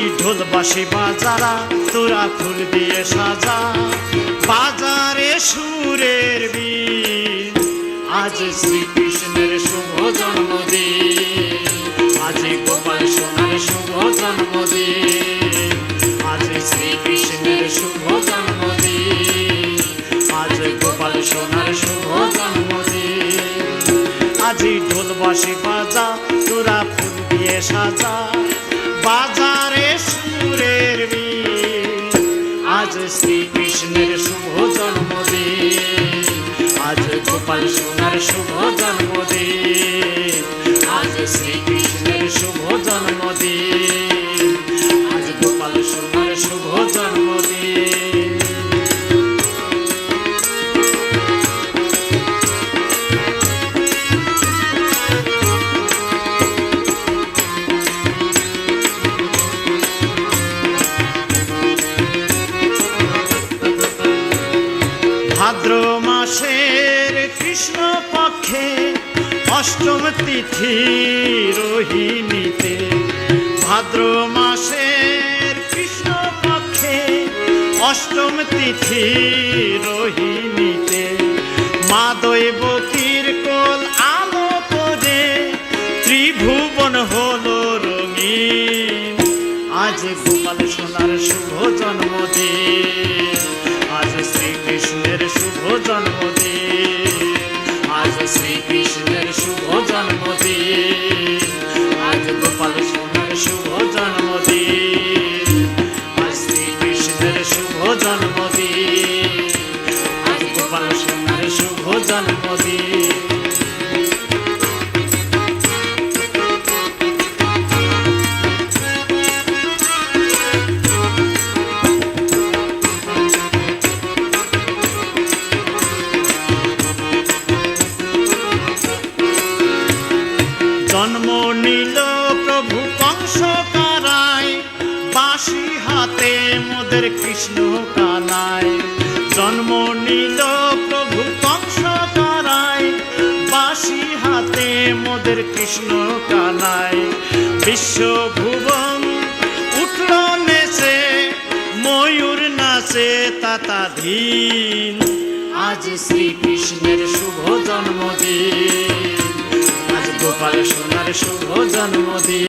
আজি ঢোলবাসী বাজারা, তোরা ফুল দিয়ে সাজা। বাজারে সুরের বীর, আজ শ্রীকৃষ্ণের শুভ জন্মদিন। আজি গোপাল সোনার শুভ জন্মদিন। আজ শ্রীকৃষ্ণের শুভ জন্মদিন। আজ গোপাল সোনার শুভ জন্মদিন। আজি ঢোলবাসী বাজা, তোরা ফুল দিয়ে সাজা। বাজারে শ্রীকৃষ্ণের শুভ জন্মদিন। আজ গোপাল সোনার শুভ জন্মদিন। ভাদ্র মাসের কৃষ্ণ পক্ষে অষ্টম তিথি রোহিণীতে। ভাদ্র মাসের কৃষ্ণ পক্ষে অষ্টম তিথি রোহিণীতে। মা দৈবকীর কোল আলো করে ত্রিভুবন হলো রঙিন। আজ গোপাল সোনার শুভ শুভ জন্মদিন। জন্ম প্রভু হাতে মোদের কৃষ্ণ কানায়। জন্ম নিল মোদের কৃষ্ণ কানায় বিশ্বভুবন উঠল নেচে, ময়ূর নাচে তাতাধীন। আজ শ্রীকৃষ্ণের শুভ জন্মদিন, আজ গোপাল সোনার শুভ জন্মদিন।